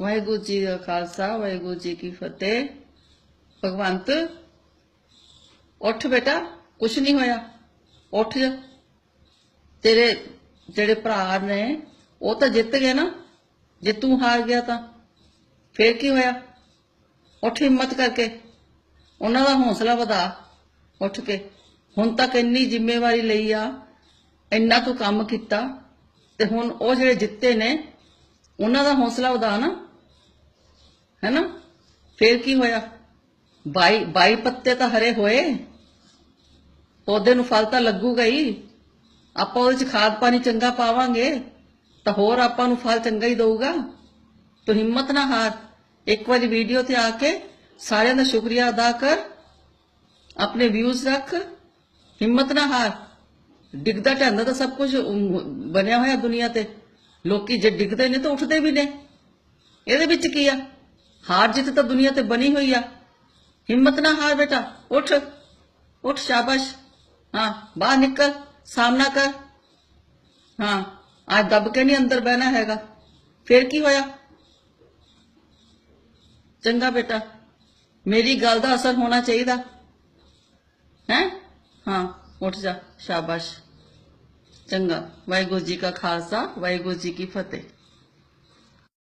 ਵਾਹਿਗੁਰੂ ਜੀ ਦਾ ਖਾਲਸਾ, ਵਾਹਿਗੁਰੂ ਜੀ ਕੀ ਫਤਿਹ। ਭਗਵੰਤ, ਉੱਠ ਬੇਟਾ, ਕੁਛ ਨਹੀਂ ਹੋਇਆ। ਉੱਠ ਜਾ। ਤੇਰੇ ਜਿਹੜੇ ਭਰਾ ਨੇ, ਉਹ ਤਾਂ ਜਿੱਤ ਗਏ ਨਾ। ਜੇ ਤੂੰ ਹਾਰ ਗਿਆ ਤਾਂ, ਫੇਰ ਕੀ ਹੋਇਆ? ਉੱਠ ਹਿੰਮਤ ਕਰਕੇ। ਉਹਨਾਂ ਦਾ ਹੌਸਲਾ ਵਧਾ ਉੱਠ ਕੇ। ਹੁਣ ਤੱਕ ਇੰਨੀ ਜ਼ਿੰਮੇਵਾਰੀ ਲਈ ਆ, ਇੰਨਾ ਤੂੰ ਕੰਮ ਕੀਤਾ, ਤੇ ਹੁਣ ਉਹ ਜਿਹੜੇ ਜਿੱਤੇ ਨੇ, ਉਹਨਾਂ ਦਾ ਹੌਸਲਾ ਵਧਾ ਨਾ। ਹੈਨਾ ਫੇਰ ਕੀ ਹੋਇਆ 22 22 ਪੱਤੇ ਤਾਂ ਹਰੇ ਹੋਏ ਪੌਦੇ ਨੂੰ ਫਲ ਤਾਂ ਲੱਗੂਗਾ ਹੀ ਆਪਾਂ ਉਹਦੇ ਚ ਖਾਦ ਪਾਣੀ ਚੰਗਾ ਪਾਵਾਂਗੇ ਤਾਂ ਹੋਰ ਆਪਾਂ ਨੂੰ ਫਲ ਚੰਗਾ ਹੀ ਦਊਗਾ ਤੂੰ ਹਿੰਮਤ ਨਾ ਹਾਰ ਇੱਕ ਵਾਰੀ ਵੀਡੀਓ ਤੇ ਆ ਕੇ ਸਾਰਿਆਂ ਦਾ ਸ਼ੁਕਰੀਆ ਅਦਾ ਕਰ ਆਪਣੇ ਵਿਊਜ਼ ਰੱਖ ਹਿੰਮਤ ਨਾ ਹਾਰ ਡਿੱਗਦਾ ਢੰਦਾ ਤਾਂ ਸਭ ਕੁਝ ਬਣਿਆ ਹੋਇਆ ਦੁਨੀਆ ਤੇ ਲੋਕੀ ਜੇ ਡਿੱਗਦੇ ਨੇ ਤਾਂ ਉੱਠਦੇ ਵੀ ਨੇ ਇਹਦੇ ਵਿੱਚ ਕੀ ਆ ਹਾਰ ਜਿੱਤ ਤਾਂ ਦੁਨੀਆ ਤੇ ਬਣੀ ਹੋਈ ਆ ਹਿੰਮਤ ਨਾ ਹਾਰ ਬੇਟਾ ਉੱਠ ਉੱਠ ਸ਼ਾਬਾਸ਼ ਹਾਂ ਬਾਹਰ ਨਿਕਲ ਸਾਹਮਣਾ ਕਰ ਹਾਂ ਅੱਜ ਦੱਬ ਕੇ ਨਹੀਂ ਅੰਦਰ ਬਹਿਣਾ ਹੈਗਾ ਫੇਰ ਕੀ ਹੋਇਆ ਚੰਗਾ ਬੇਟਾ ਮੇਰੀ ਗੱਲ ਦਾ ਅਸਰ ਹੋਣਾ ਚਾਹੀਦਾ ਹੈ ਹਾਂ ਉੱਠ ਜਾ ਸ਼ਾਬਾਸ਼ ਚੰਗਾ ਵਾਹਿਗੁਰੂ ਜੀ ਕਾ ਖਾਲਸਾ ਵਾਹਿਗੁਰੂ ਜੀ ਕੀ ਫਤਿਹ